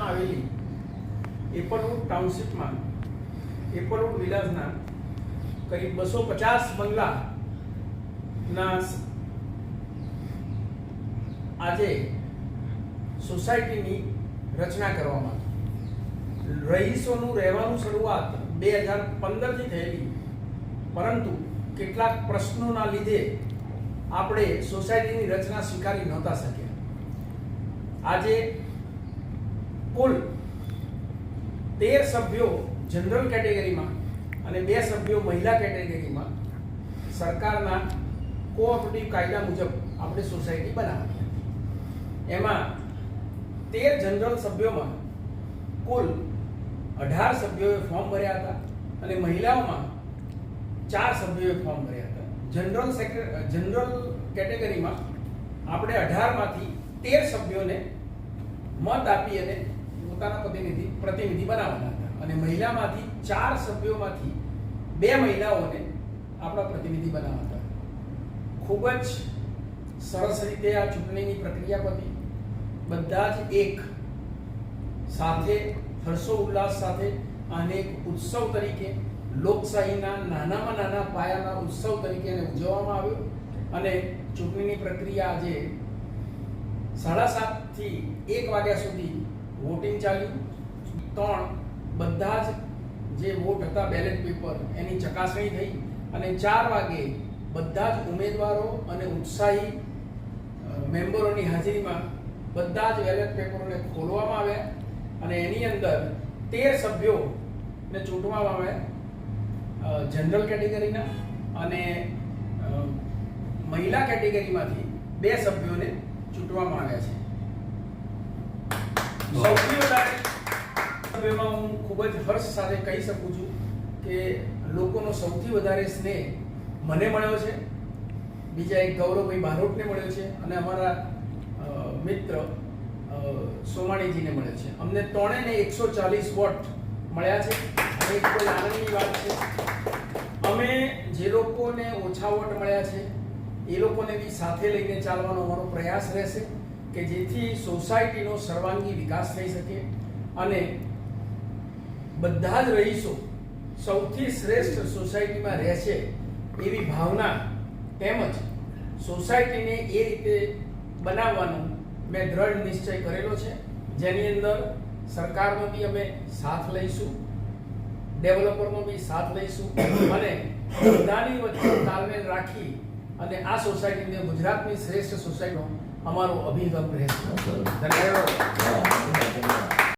આવેલી એપરવુડ ટાઉનશીપમાં એપરવુડ વિલાસના કરીબ બસો પચાસ બંગલાના આજે સોસાયટીની રચના કરવામાં આવી. રહીશોનું રહેવાનું શરૂઆત બે હજાર પંદરથી થયેલી પરંતુ કેટલાક પ્રશ્નોના લીધે આપણે સોસાયટીની રચના સ્વીકારી નહોતા શક્યા આજે કુલ તેર સભ્યો જનરલ કેટેગરીમાં અને બે સભ્યો મહિલા કેટેગરીમાં સરકારના કોઓપરેટિવ કાયદા મુજબ આપણે સોસાયટી બનાવી. એમાં તેર જનરલ સભ્યોમાં કુલ અઢાર સભ્યોએ ફોર્મ ભર્યા હતા અને મહિલાઓમાં ચાર સભ્યોએ ફોર્મ ભર્યા હતા જનરલ સેક્રે, જનરલ કેટેગરીમાં આપણે અઢારમાંથી તેર સભ્યોને મત આપી અને પોતાના પ્રતિનિધિ પ્રતિનિધિ બનાવવાના હતા. અને મહિલામાંથી ચાર સભ્યોમાંથી બે મહિલાઓને આપણા પ્રતિનિધિ બનાવવા હતા. ખૂબ જ સરસ રીતે આ ચૂંટણીની પ્રક્રિયા પતી. બધા જ એક સાથે હર્ષો ઉલ્લાસ સાથે આને એક ઉત્સવ તરીકે લોકશાહીના નાનામાં નાના પાયાના ઉત્સવ તરીકે ઉજવવામાં આવ્યો. અને ચૂંટણીની પ્રક્રિયા આજે સાડા સાતથી એક વાગ્યા સુધી વોટિંગ ચાલ્યું. ત્રણ બધા જ જે વોટ હતા બેલેટ પેપર એની ચકાસણી થઈ અને ચાર વાગે બધા જ ઉમેદવારો અને ઉત્સાહી મેમ્બરોની હાજરીમાં બધા જ બેલેટ પેપરોને ખોલવામાં આવ્યા અને એની અંદર તેર સભ્યોને ચૂંટવામાં આવ્યા જનરલ કેટેગરીના અને મહિલા કેટેગરીમાંથી બે સભ્યોને ચૂંટવામાં આવ્યા છે. સૌથી વધારે સભ્યોમાં હું ખૂબ જ હર્ષ સાથે કહી શકું છું કે લોકોનો સૌથી વધારે સ્નેહ મને મળ્યો છે. બીજા એક ગૌરવભાઈ બારોટને મળ્યો છે અને અમારા મિત્ર સોમાણીજીને મળ્યો છે. અમને ત્રણેયને એકસો ચાલીસ વોટ મળ્યા છે. અને એક કોઈ આનંદની વાત છે. અમે જે લોકોને ઓછા વોટ મળ્યા છે એ લોકોને બી સાથે લઈને ચાલવાનો અમારો પ્રયાસ રહેશે કે જેથી સોસાયટીનો સર્વાંગી વિકાસ થઈ શકે અને બધા જ રહીશો સૌથી શ્રેષ્ઠ સોસાયટીમાં રહેશે એવી ભાવના તેમજ સોસાયટીને એ રીતે બનાવવાનો મેં દ્રઢ નિશ્ચય કરેલો છે. જેની અંદર સરકારનો બી અમે સાથ લઈશું, ડેવલપરનો બી સાથ લઈશું અને બધાની વચ્ચે તાલમેલ રાખી અને આ સોસાયટીને ગુજરાતની શ્રેષ્ઠ સોસાયટીનો અમારો અભિગમ રહેશે. ધન્યવાદ.